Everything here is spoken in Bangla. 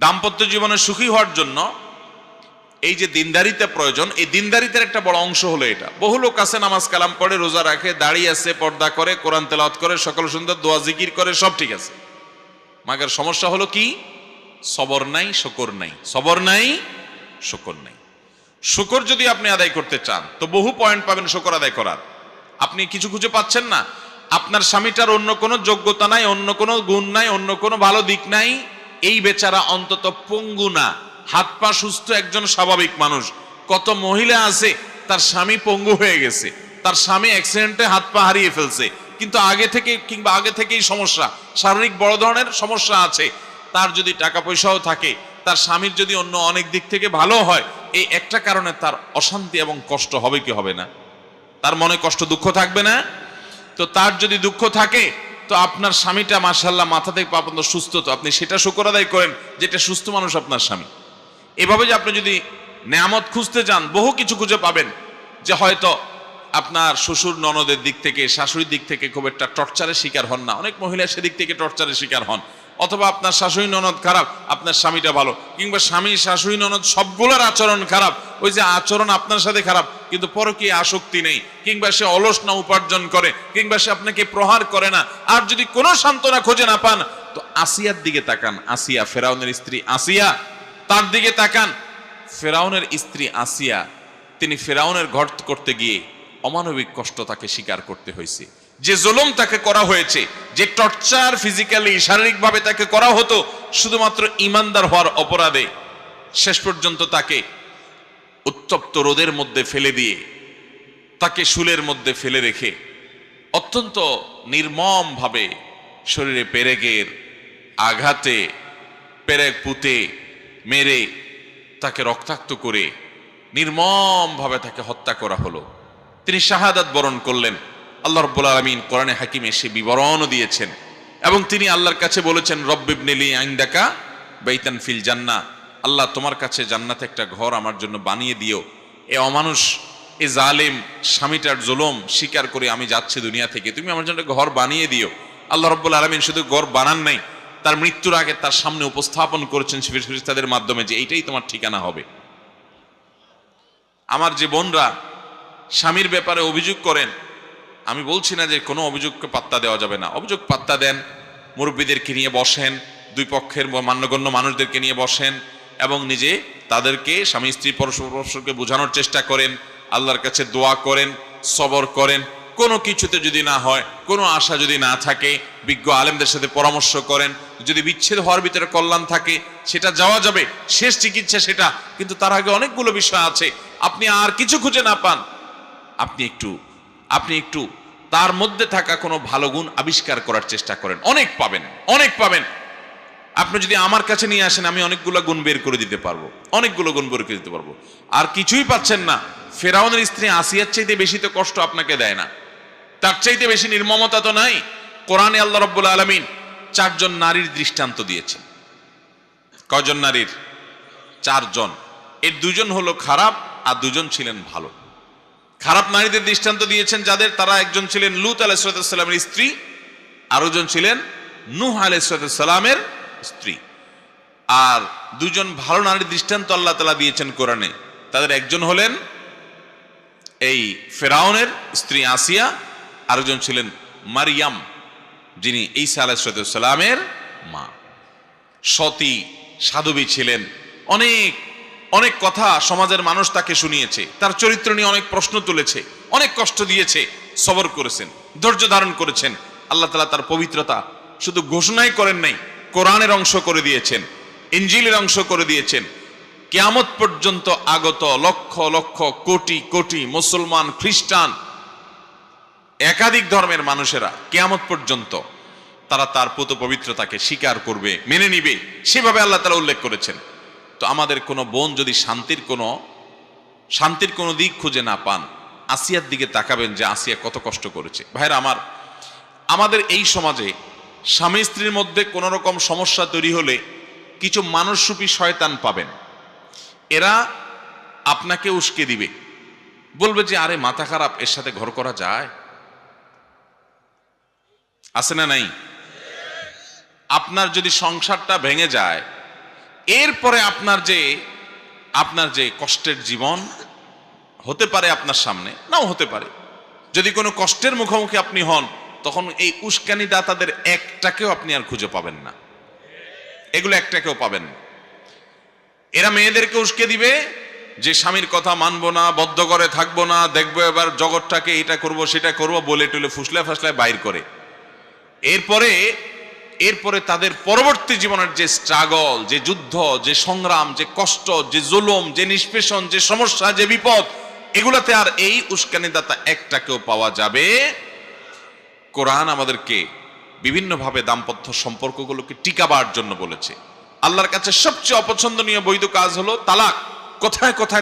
দাম্পত্য জীবনে সুখী হওয়ার জন্য এই যে দিনদারিতে প্রয়োজন, এই দিনদারিতার একটা বড় অংশ হলো এটা। বহু লোক আছে, নামাজ কালাম পড়ে, রোজা রাখে, দাড়ি আছে, পর্দা করে, কোরআন তেলাওয়াত করে, সকল সুন্দর, দোয়া, জিকির করে, সব ঠিক আছে। মাগের সমস্যা হলো কি? সবর নাই, শকর নাই। সবর নাই, শকর নাই। শুকর যদি আপনি আদায় করতে চান, তো বহু পয়েন্ট পাবেন শুকর আদায় করার। আপনি কিছু খুঁজে পাচ্ছেন না। আপনার স্বামীটার অন্য কোনো যোগ্যতা নাই, অন্য কোনো গুণ নাই, অন্য কোনো ভালো দিক নাই। এই বেচারা অন্তত পঙ্গু না। হাত পা সুস্থ একজন স্বাভাবিক মানুষ। কত মহিলা আছে, তার স্বামী পঙ্গু হয়ে গেছে। তার স্বামী অ্যাক্সিডেন্টে হাত পা হারিয়ে ফেলছে। কিন্তু আগে থেকে কিংবা আগে থেকেই সমস্যা। শারীরিক বড় ধরনের সমস্যা আছে। তার যদি টাকা পয়সাও থাকে, তার স্বামীর যদি অন্য অনেক দিক থেকে ভালো হয়, এই একটা কারণে তার অশান্তি এবং কষ্ট হবে কি হবে না? তার মনে কষ্ট দুঃখ থাকবে না? তো তার যদি দুঃখ থাকে তো আপনার স্বামীটা মার্শাল্লাহ মাথা থেকে পা পর্যন্ত সুস্থ তো। আপনি সেটা শুকর আদায় করেন যেটা সুস্থ মানুষ আপনার স্বামী। এভাবে যে আপনি যদি নেয়ামত খুঁজতে যান, বহু কিছু খুঁজে পাবেন যে হয়তো আপনার শ্বশুর ননদের দিক থেকে, শাশুড়ির দিক থেকে খুব একটা টর্চারের শিকার হন না। অনেক মহিলা সেদিক থেকে টর্চারের শিকার হন। অথবা আপনার শাশুড়ি ননদ খারাপ, আপনার স্বামীটা ভালো। কিংবা স্বামী, শাশুড়ি, ননদ সবগুলোর আচরণ খারাপ। ওই যে আচরণ আপনার সাথে খারাপ কিন্তু পরকী আসক্তি নেই। কিংবা সে অলস না উপার্জন করে, কিংবা সে আপনাকে প্রহার করে না। আর যদি কোনো সান্ত্বনা খোঁজে না পান, তো আসিয়ার দিকে তাকান। আসিয়া ফেরাউনের স্ত্রী আসিয়া তার দিকে তাকান। ফেরাউনের স্ত্রী আসিয়া তিনি ফেরাউনের ঘর করতে গিয়ে অমানবিক কষ্ট তাকে স্বীকার করতে হয়েছে। যে জুলুম তাকে করা হয়েছে, যে টর্চার ফিজিক্যালি, শারীরিকভাবে তাকে করা হতো, শুধুমাত্র ইমানদার হওয়ার অপরাধে শেষ পর্যন্ত তাকে উত্তপ্ত রোদের মধ্যে ফেলে দিয়ে, তাকে শুলের মধ্যে ফেলে রেখে অত্যন্ত নির্মম ভাবে শরীরে পেরেকের আঘাতে, পেরেক পুঁতে, মেরে তাকে রক্তাক্ত করে নির্মম ভাবে তাকে হত্যা করা হলো। তিনি শাহাদাত বরণ করলেন। আল্লাহ রব্বুল আলমিন কোরআনে হাকিমে সে বিবরণও দিয়েছেন। এবং তিনি আল্লাহর কাছে বলেছেন রব্বিবনেলি আইন্দাকা বেইতান ফিল জান্না আল্লাহ তোমার কাছে জান্নাতে একটা ঘর আমার জন্য বানিয়ে দিও। এ অমানুষ, এ জালেম, স্বামীটার জুলম স্বীকার করে আমি যাচ্ছি দুনিয়া থেকে। তুমি আমার জন্য ঘর বানিয়ে দিও। আল্লাহ রব্বুল আলমিন শুধু ঘর বানান নাই, তার মৃত্যুর আগে তার সামনে উপস্থাপন করেছেন তাদের মাধ্যমে যে এইটাই তোমার ঠিকানা হবে। আমার যে বোনরা স্বামীর ব্যাপারে অভিযোগ করেন, আমি বলছি না যে কোনো অভিযোগকে পাত্তা দেওয়া যাবে না। অভিযোগ পাত্তা দেন, মুরব্বীদেরকে নিয়ে বসেন, দুই পক্ষের মান্যগণ্য মানুষদেরকে নিয়ে বসেন এবং নিজে তাদেরকে স্বামী স্ত্রী পরস্পর পরস্পরকে বোঝানোর চেষ্টা করেন, আল্লাহর কাছে দোয়া করেন, সবর করেন। কোনো কিছুতে যদি না হয়, কোনো আশা যদি না থাকে, বিজ্ঞ আলেমদের সাথে পরামর্শ করেন। যদি বিচ্ছেদ হওয়ার ভিতরে কল্যাণ থাকে, সেটা যাওয়া যাবে, শেষ চিকিৎসা সেটা। কিন্তু তার আগে অনেকগুলো বিষয় আছে, আপনি আর কিছু খুঁজে না পান। আপনি একটু আপনি একটু তার মধ্যে থাকা কোনো ভালো গুণ আবিষ্কার করার চেষ্টা করেন। অনেক পাবেন অনেক পাবেন। আপনি যদি আমার কাছে নিয়ে আসেন, আমি অনেকগুলো গুণ বের করে দিতে পারব। অনেকগুলো গুণ বের করে দিতে পারব। আর কিছুই পাচ্ছেন না। ফেরাউনের স্ত্রী আসিয়ার চাইতে বেশি তো কষ্ট আপনাকে দেয় না। তার চাইতে বেশি নির্মমতা তো নাই। কোরআনে আল্লাহ রব্বুল আলমিন চারজন নারীর দৃষ্টান্ত দিয়েছেন। কজন নারীর? চারজন। এর দুজন হলো খারাপ আর দুজন ছিলেন ভালো। খারাপ নারীদের দৃষ্টান্ত দিয়েছেন যাদের। তারা একজন ছিলেন লুত আলাইসালামের স্ত্রী আরোজন ছিলেন নুহ আলাইসালামের স্ত্রী। আর দুজন ভালো নারীর দৃষ্টান্ত আল্লাহ তালা দিয়েছেন কোরআনে। তাদের একজন হলেন এই ফেরাউনের স্ত্রী আসিয়া, আরেকজন ছিলেন মারিয়াম, যিনি ঈসা আলাইসালামের মা। সতী, সাধবী ছিলেন। অনেক অনেক কথা সমাজের মানুষ তাকে শুনিয়েছে। তার চরিত্র নিয়ে অনেক প্রশ্ন তুলেছে। অনেক কষ্ট দিয়েছে। সবর করেছেন, ধৈর্য ধারণ করেছেন। আল্লাহ তালা তার পবিত্রতা শুধু ঘোষণাই করেন নাই কোরআনের অংশ করে দিয়েছেন, ইঞ্জিলের অংশ করে দিয়েছেন। কেয়ামত পর্যন্ত আগত লক্ষ লক্ষ কোটি কোটি মুসলমান, খ্রিস্টান, একাধিক ধর্মের মানুষেরা কেয়ামত পর্যন্ত তারা তার পুত পবিত্রতাকে স্বীকার করবে, মেনে নিবে। সেভাবে আল্লাহ তালা উল্লেখ করেছেন। তো আমাদের কোনো বোন যদি শান্তির কোনো শান্তির কোনো দিক খুঁজে না পান, আসিয়ার দিকে তাকাবেন যে আসিয়া কত কষ্ট করেছে। ভাইরা আমার, আমাদের এই সমাজে স্বামী স্ত্রীর মধ্যে কোনো রকম সমস্যা তৈরি হলে কিছু মানুষরূপী শয়তান পাবেন। এরা আপনাকে উস্কে দিবে। বলবে যে, আরে, মাথা খারাপ, এর সাথে ঘর করা যায়? আছে না নাই? আপনার যদি সংসারটা ভেঙে যায়, এরপরে আপনার যে আপনার যে কষ্টের জীবন হতে পারে আপনার সামনে, নাও হতে পারে। যদি কোনো কষ্টের মুখোমুখি আপনি হন তখন এই উস্কানি দাতাদের একটাকেও আপনি আর খুঁজে পাবেন না। এগুলো একটাকেও পাবেন এরা মেয়েদেরকে উস্কে দিবে, যে স্বামীর কথা মানবো না, বদ্ধ করে থাকব না, দেখব এবার জগৎটাকে এটা করব, সেটা করব, বলে টুলে ফুসলে ফাসলায় বাইর করে। এরপরে এরপরে তাদের পরবর্তী জীবনের যে স্ট্রাগল যে যুদ্ধ, যে সংগ্রাম, যে কষ্ট, যে জুলুম, যে নিষ্পেষণ, যে সমস্যা, যে বিপদ, এগুলাতে আর এই উস্কানিদাতা একটাকেও পাওয়া যাবে কোরআন আমাদেরকে বিভিন্নভাবে দাম্পত্য সম্পর্কগুলোকে টিকাবার জন্য বলেছে। আল্লাহর কাছে সবচেয়ে অপছন্দনীয় বৈধ কাজ হলো তালাক। কোথায় কোথায়